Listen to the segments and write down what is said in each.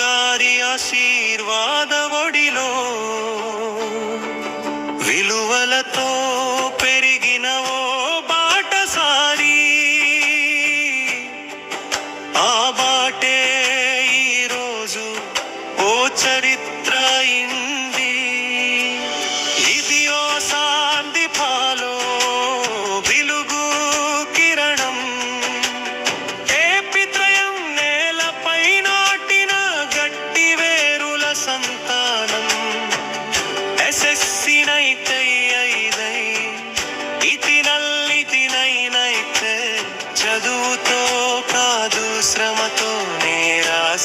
గారి ఆశీర్వాద ఒడిలో విలువలతో పెరిగిన ఓ బాటసారి. ఆ బాటే ఈరోజు ఓ చరిత్ర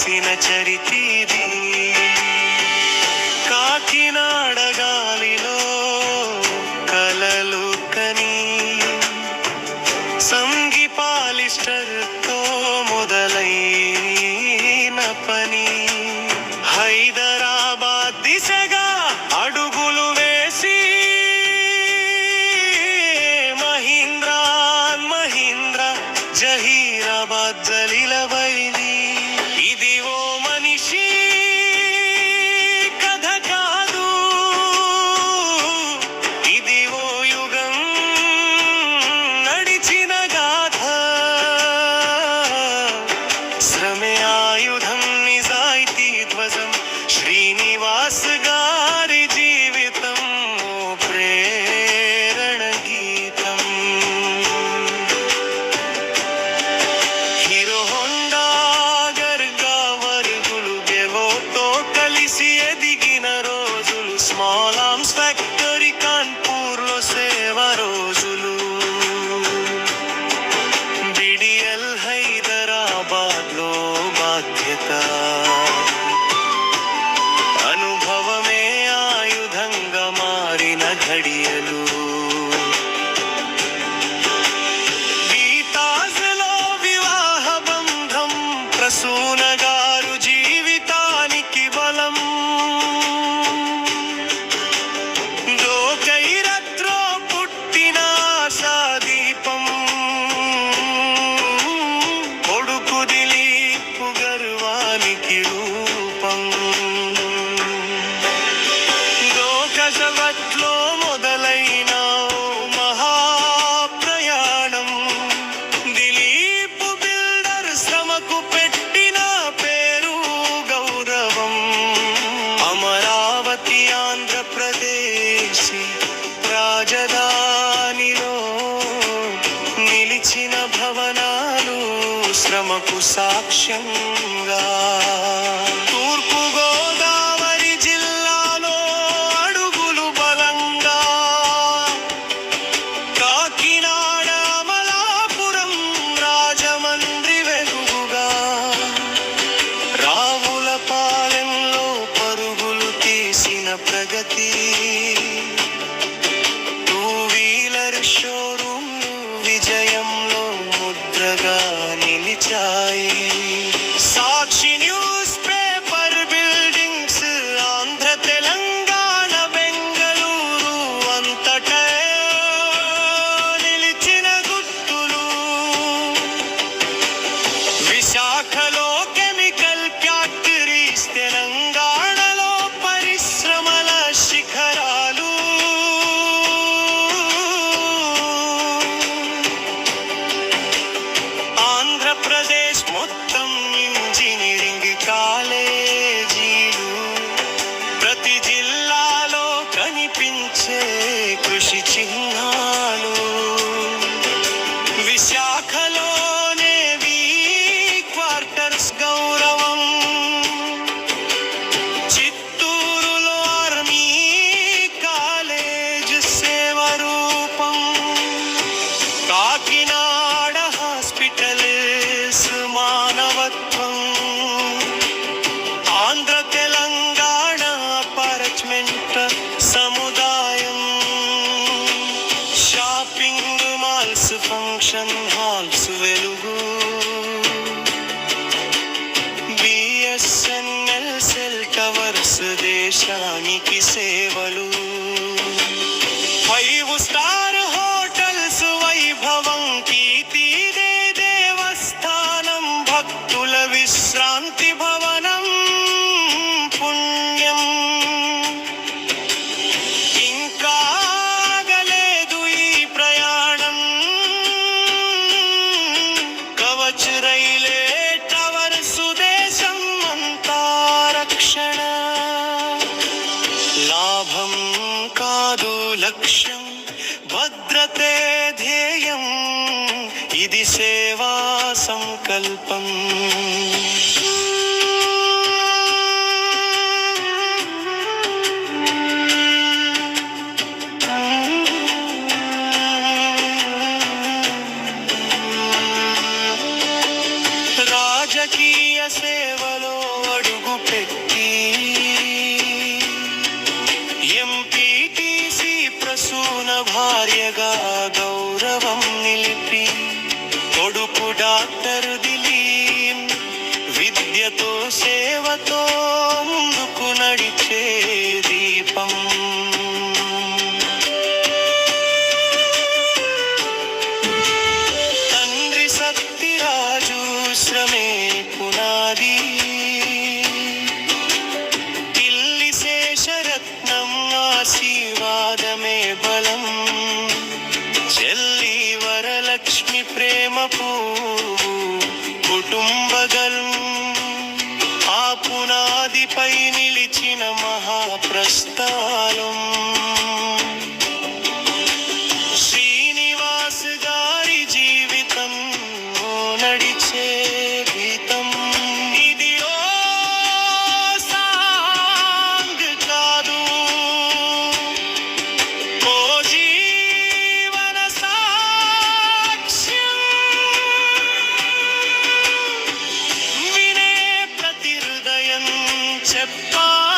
చేసిన చరితిది. కాకినాడ గాలిలో కలలు కని సంగి పాలిస్టర్తో మొదలైన పని. హైదరాబాద్ దిశగా అడుగులు వేసి మహీంద్రా మహీంద్ర జహీరాబాద్ జలీలవ ఆంధ్రప్రదేశ్ రాజధానిలో నిలిచిన భవనాలు శ్రమకు సాక్ష్యంగా. ಪ್ರಗತಿ సంకల్పం. రాజకీయ సేవలో అడుగు పెట్టి ఎంపీటీసీ ప్రసూన భార్యగా గౌరవం నిలిపి doctor మహాప్రస్థానం శ్రీనివాస్ గారి జీవితం నడిచే గీతం. ఇది సాంగ్ కాదు. ఓ జీవన సాక్ష్యం. వినే ప్రతి హృదయం చెప్పా